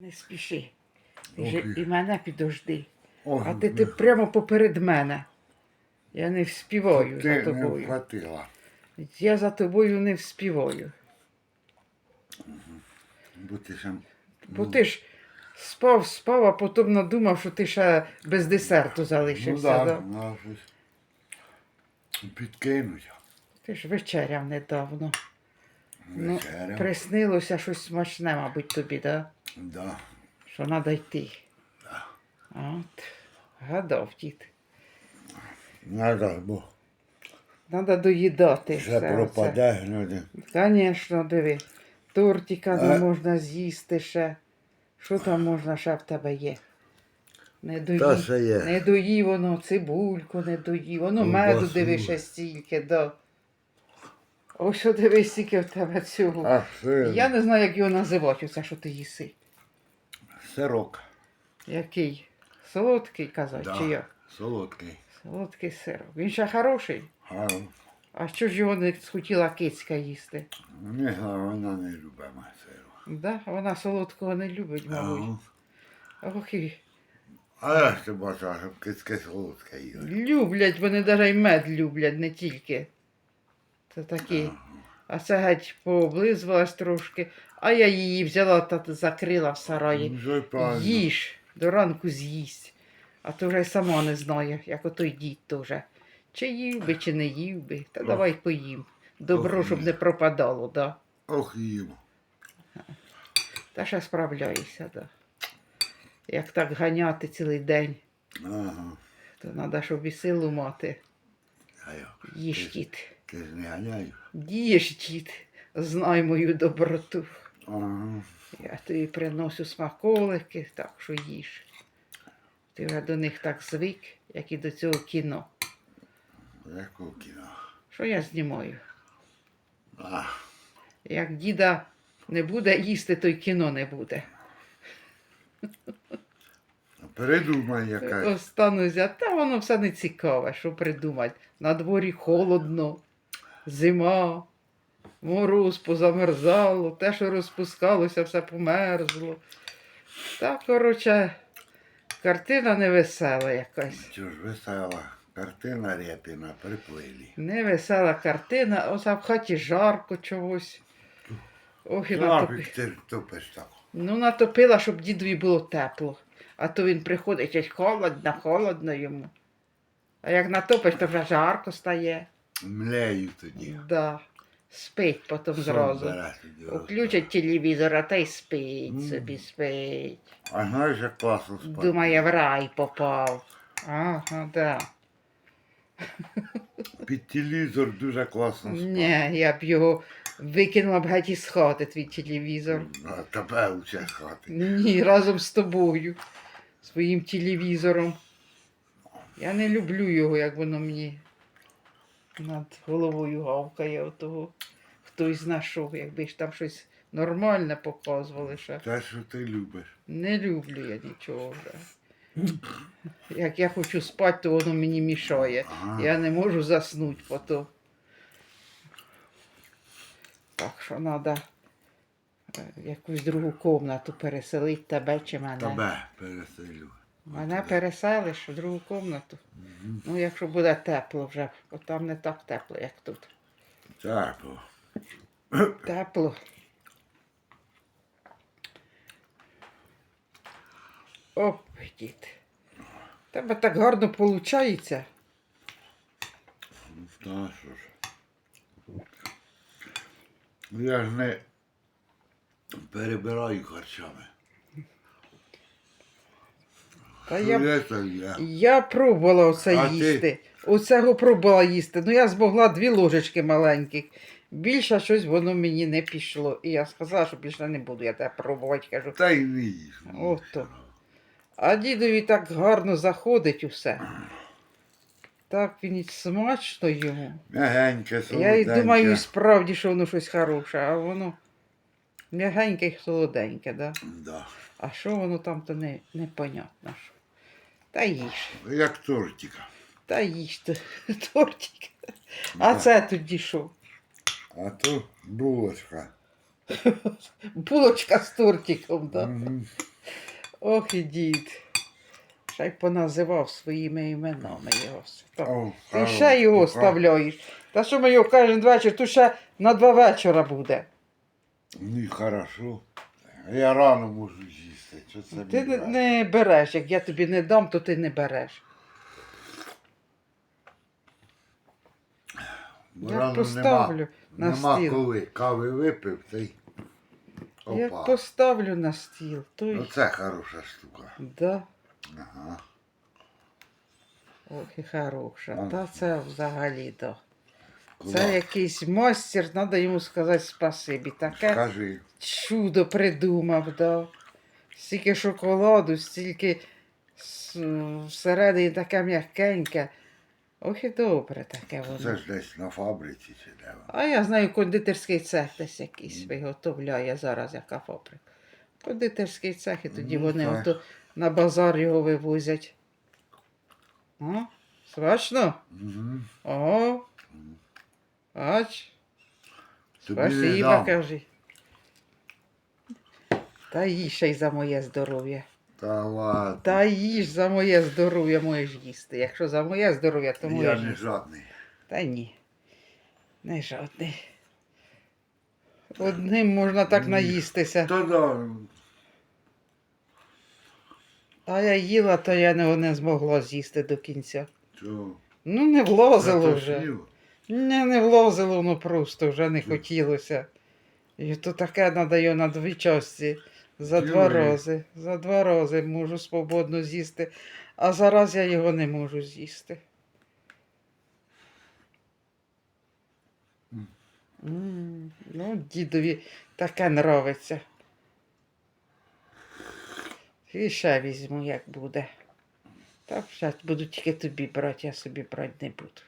Не спіши. Ти же і- мене підожди. А ти, ти прямо поперед мене. Я не вспіваю за не тобою. вхватила. Я за тобою не вспіваю. Бо ти ще... Бо ти ж спав, спав, а потім надумав, що ти ще без десерту Ну залишився. да, да? ну, підкинуть. Ти ж вечеряв недавно. Ну, Вечеря. приснилося щось смачне, мабуть, тобі, да? Да. що треба йти. Да. От, гадав дід. Надо, бо Треба доїдати. ще пропаде, глянь. Звісно, диви. Тортика не Е. можна з'їсти ще. Що там можна ще в тебе є? Не доїв, Та ще є. не доїв воно, цибульку не доїв. Воно Ковбасу. меду диви ще стільки, да. Ось що дивись, скільки в тебе цього. А сир, Я не знаю, як його називати, оце, що ти їси. сирок. Який? Солодкий казав, Да. чи як? Солодкий. Солодкий сирок. Він ще хороший. А, А що ж його не схотіла кицька їсти? не знаю, вона не любить сиру. Да? Вона солодкого не любить, мабуть. Ох і А я ж ти бачила, щоб кицьке солодке їли. люблять, вони навіть мед люблять, не тільки. Це такі. А це геть пооблизувалась трошки, а я її взяла та закрила в сараї. Їж, до ранку з'їсть. А то вже й сама не знає, як отой дід теж. Чи їв би, чи не їв би. Та Ох. давай поїм. Добро, щоб не пропадало, да. Ох, їм. Та ще справляюся, да. Як так ганяти цілий день, Ага. то треба, щоб і силу мати. Їж. Ти ж не ганяєш? Їж, дід. Знай мою доброту. Ага. Я тобі приношу смаколики, так що їж. Ти вже до них так звик, як і до цього кіно. Яку кіно? Що я знімаю? А, Як діда не буде їсти, то й кіно не буде. передумай якась. Остануся, та воно все не цікаве, що придумати. На дворі холодно, зима, мороз позамерзало, те, що розпускалося, все померзло. Та, коротше, картина невесела якась. Чого ж весела картина Рєпіна приплилі. Невесела картина, оце в хаті жарко чогось. Ох, і натопи... Тупиш так. Ну, натопила, щоб дідові було тепло. А то він приходить, ось холодно, холодно йому. А як натопиш, то вже жарко стає. Млею тоді. Да. Спить потім Сон зразу. бере тоді, Включать телевізор, а та й спить собі спить. А знаєш, як класно спати? Думає, в рай попав. Ага, да. Під телевізор дуже класно спати. Ні, я б його викинула б геть із хати, твій телевізор. А тебе учать хати. Ні, разом з тобою, своїм телевізором. Я не люблю його, як воно мені над головою гавкає отого. Хтось знайшов, якби ж там щось нормальне показували ще. Те, що ти любиш. Не люблю я нічого вже. Як я хочу спати, то воно мені мішає. Ага. Я не можу заснути потім. Так що треба якусь другу кімнату переселити тебе чи мене. Тебе переселю. Мене переселиш в другу кімнату. Ну, якщо буде тепло вже, бо там не так тепло, як тут. Бо. Тепло. Оп, дід. Тебе так гарно виходить. Ну, що ж. Я ж не перебираю харчами. Та я, я пробувала оце А ти? їсти. Оцього пробувала їсти. Ну я змогла дві ложечки маленьких. Більше щось воно мені не пішло. І я сказала, що більше не буду я тебе пробувати. Кажу, Та й не їж. Ото. А дідові так гарно заходить усе. Так він і смачно йому. Мягеньке, Я й солоденьке. думаю, справді, що воно щось хороше, а воно м'ягеньке й солоденьке, да? Да. А що воно там, то не, непонятно. Та їж, Як тортика. та їж тортик. А Да. це тоді що? А то булочка. Булочка з тортиком, да? Мгм. Ох і дід. Ще й поназивав своїми іменами його. Так. О, Ти ще його пока. ставляєш. Та що ми його кожен вечір, то ще на два вечора буде. Ну, хорошо. Я рано можу їсти. Що це Ти не, не береш. Як я тобі не дам, то ти не береш. Бо Я рано поставлю нема, на нема стіл. коли. Кави випив, та й Я опа. поставлю на стіл, то й. Оце хороша штука. Да. Ага. Ох і хороша. Та це взагалі то. Це якийсь мастер, треба йому сказати спасибі. Таке Скажи. чудо придумав, да. Стільки шоколаду, стільки с- всередині таке м'якеньке. Ох і добре таке воно. Це ж десь на фабриці чи де воно. А я знаю, кондитерський цех десь якийсь виготовляє зараз, яка фабрика. Кондитерський цех, і тоді Ну, вони так. ото на базар його вивозять. О, смачно? Угу. О, ач, спасибо, дам. кажи. Та їж ще й за моє здоров'я. Та ладно. Та їж за моє здоров'я можеш їсти. Якщо за моє здоров'я, то Я можеш не їсти. жадний. Та ні. Не жодний. Одним можна так наїстися. Та да. А я їла, то я не, не змогла з'їсти до кінця. Чого? Ну, не влазило вже. Ні, не влазило, ну просто вже не хотілося. І то таке надаю на дві часті. За два Юрій. рази. За два рази можу свободно з'їсти. А зараз я його не можу з'їсти. М, Ну, дідові таке нравиться. І ще візьму, як буде. Та ще буду тільки тобі брати, я собі брати не буду.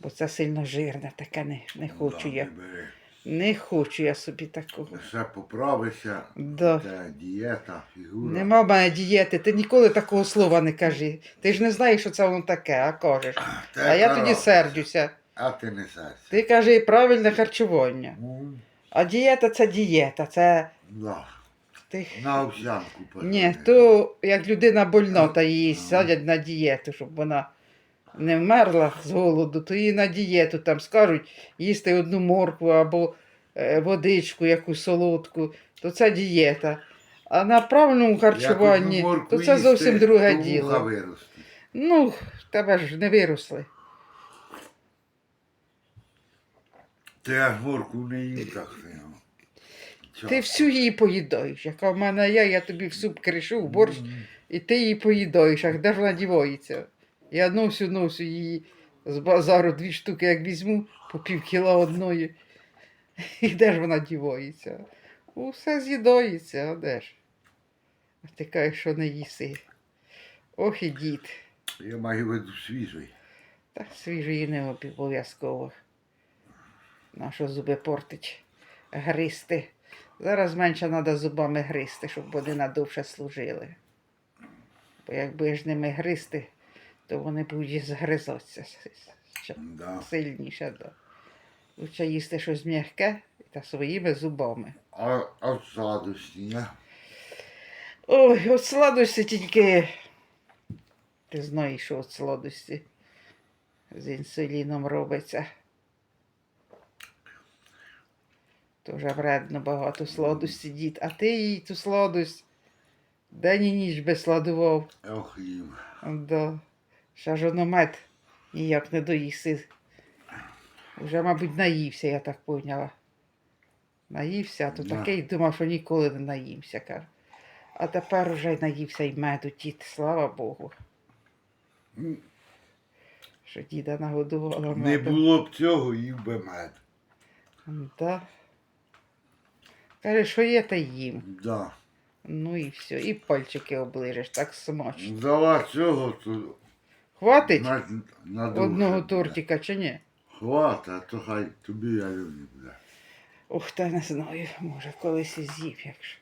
Бо це сильно жирне, таке не, не хочу Да, я. не бери. Не хочу я собі такого. Ще поправишся. Да. Та дієта, фігура. Нема в мене дієти, ти ніколи такого слова не кажи. Ти ж не знаєш, що це воно таке, а кажеш. Та А я яка тоді сердюся. А ти не сердься. Ти кажи правильне харчування. Ну, А дієта це дієта, це да. ти. На овсянку Ні, то як людина больна, та її садять на дієту, щоб вона не вмерла з голоду, то її на дієту там скажуть їсти одну моркву або е, водичку, якусь солодку, то це дієта. А на правильному харчуванні, то це зовсім друге діло. Ну, тебе ж не виросли. Ти аж морку не їв так сильно. Ти всю її поїдаєш. Яка в мене є, я тобі в суп кришу, в борщ, і ти її поїдаєш, а де ж вона дівається? Я носю, носю її з базару дві штуки, як візьму, по пів кіла одної. І де ж вона дівається? Усе з'їдається, а де ж? А ти кажеш, що не їси. Ох і дід. Я маю виду свіжий. Та свіжої не обов'язково. Нащо зуби портить гристи. Зараз менше треба зубами гристи, щоб вони надовше служили. Бо якби ж ними гристи, то вони будуть згризатися Да. сильніше. Да. Лучше їсти щось м'яке та своїми зубами. А, а в сладості, ні? Ой, от сладості тільки. Ти знаєш, що от сладості з інсуліном робиться. Дуже вредно багато сладості, дід. А ти їй ту сладость день і ніч би сладував. Ох їм. Да. Ще ж ніяк не доїси. Вже, мабуть, наївся, я так поняла. Наївся, а то Да. такий думав, що ніколи не наїмся, каже. А тепер уже й наївся й меду, дід, слава Богу. Що діда нагодувала медом. Не було б цього, їв би мед. Да. Каже, що є, та їм. Да. Ну і все. І пальчики оближеш, так смачно. Дала цього, то Хватить на, на одного тортика чи ні? Хвата, а то хай тобі я люблю буде. Ух, та не знаю, може, колись і з'їв, якщо.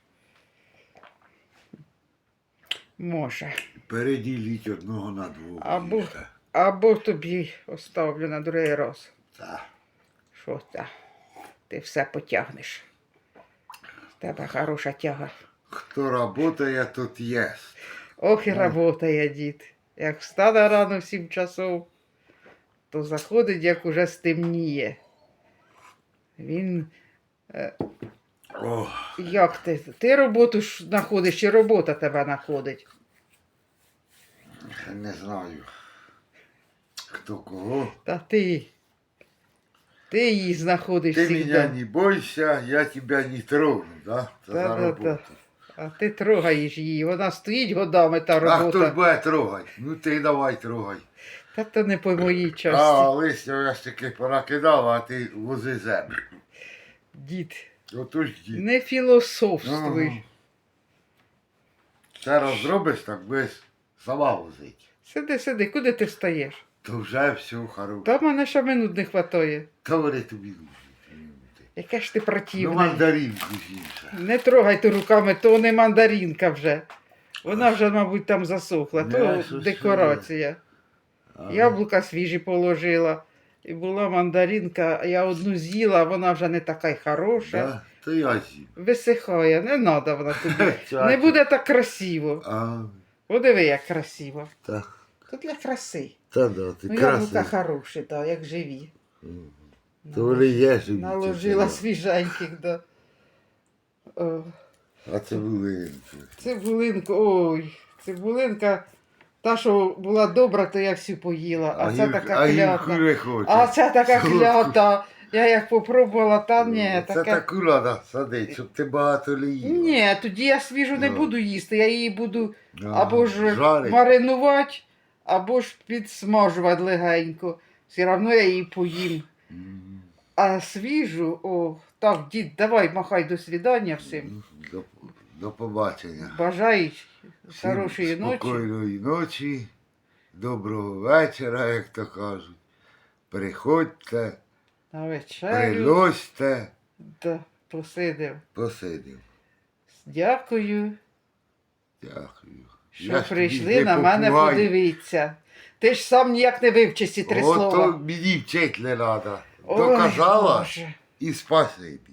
Може. Переділіть одного на двох. Або-. Або тобі оставлю на другий раз. Та. Що та? Ти все потягнеш. Тебе хороша тяга. Хто работає, тот єсть. Ох і Ну. работає дід. Як встане рано в сім часов, то заходить, як уже стемніє. Він. О, Як ти? Ти роботу ж знаходиш, чи робота тебе знаходить? не знаю. Хто кого. Та ти. Ти її знаходиш Ти мене не бойся, я тебе не трону, да? За роботу. А ти трогаєш її. Вона стоїть годами та А хто ж робота. буде трогати? Ну ти давай трогай. Та то не по моїй А, листя я ж таки понакидав, а ти вози землю. Дід. Отож дід. Не філософствуй. Ага. Ще раз зробиш, так будеш сама возити. Сиди, сиди, куди ти встаєш? То вже все хорошо. Та мене ще минут не вистачає. Та вони тобі. Яке ж ти Ну, противний. мандаринку з'ївся. Не трогайте руками, то не мандаринка вже. Вона вже, мабуть, там засохла, Не, то що декорація. Яблука свіжі положила. І була мандаринка, я одну з'їла, вона вже не така й хороша. Да? То я з'їв. Висихає, не треба вона тобі. Чачу. Не буде так красиво. А, Подиви, як красиво. так. То для краси. Та да, ти Ну, яблука хороші, да, як живі. То вони є живі. Наложила свіженьких, да. О. А це булинки. цибулинку, ой, цибулинка, та, що була добра, то я всю поїла, а, це гір- така а клята. не хоче. А це така Солодку. клята. Я як попробувала, та ні, Це таке. таку треба садити, щоб ти багато не їла. Ні, тоді я свіжу не Ну. буду їсти, я її буду або ж маринувати, або ж підсмажувати легенько. Все одно я її поїм. М, А свіжу, о, так, дід, давай, махай до свідання всім. До, до побачення. Бажаю Всім хорошої ночі. Спокійної ночі, доброго вечора, як то кажуть. Приходьте, На вечерю. приносьте, Да, посидив. посидимо. Дякую, Дякую. що Я ж прийшли на мене попугай. подивитися. Ти ж сам ніяк не вивчиш ці три Ото слова. мені вчить не треба. Ой, Доказала Боже. і спасибі.